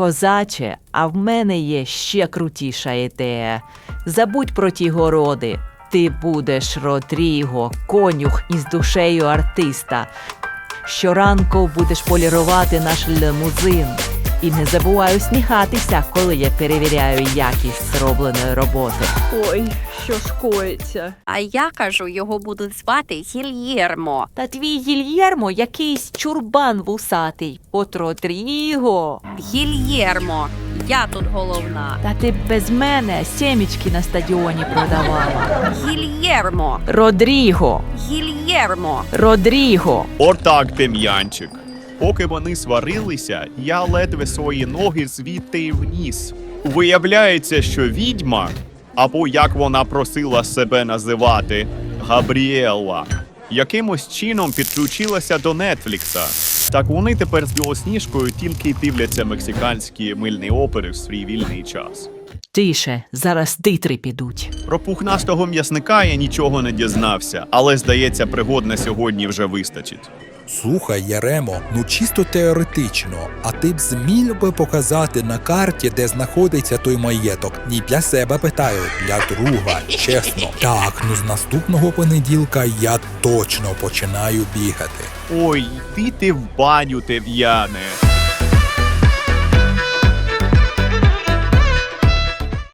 Козаче, а в мене є ще крутіша ідея. Забудь про ті городи. Ти будеш Родріго, конюх із душею артиста. Щоранку будеш полірувати наш лимузин. І не забувай усміхатися, коли я перевіряю якість зробленої роботи. Ой, що ж коїться. А я кажу, його будуть звати Гільєрмо. Та твій Гільєрмо якийсь чурбан вусатий. От Родріго. Гільєрмо. Я тут головна. Та ти без мене сімічки на стадіоні продавала. Гільєрмо. Родріго. Гільєрмо. Родріго. Отак, Дем'янчик. Поки вони сварилися, я ледве свої ноги звідти вніс. Виявляється, що відьма, або як вона просила себе називати, Габріела, якимось чином підключилася до Нетфлікса. Так вони тепер з білосніжкою тільки дивляться мексиканські мильні опери в свій вільний час. Тише, зараз титри підуть. Про пухнастого м'ясника я нічого не дізнався, але здається, пригод на сьогодні вже вистачить. Слухай, Яремо, ну чисто теоретично, а ти б зміг би показати на карті, де знаходиться той маєток? Ні для себе питаю, для друга, чесно. Так, ну з наступного понеділка я точно починаю бігати. Ой, йди ти в баню, Тев'яне.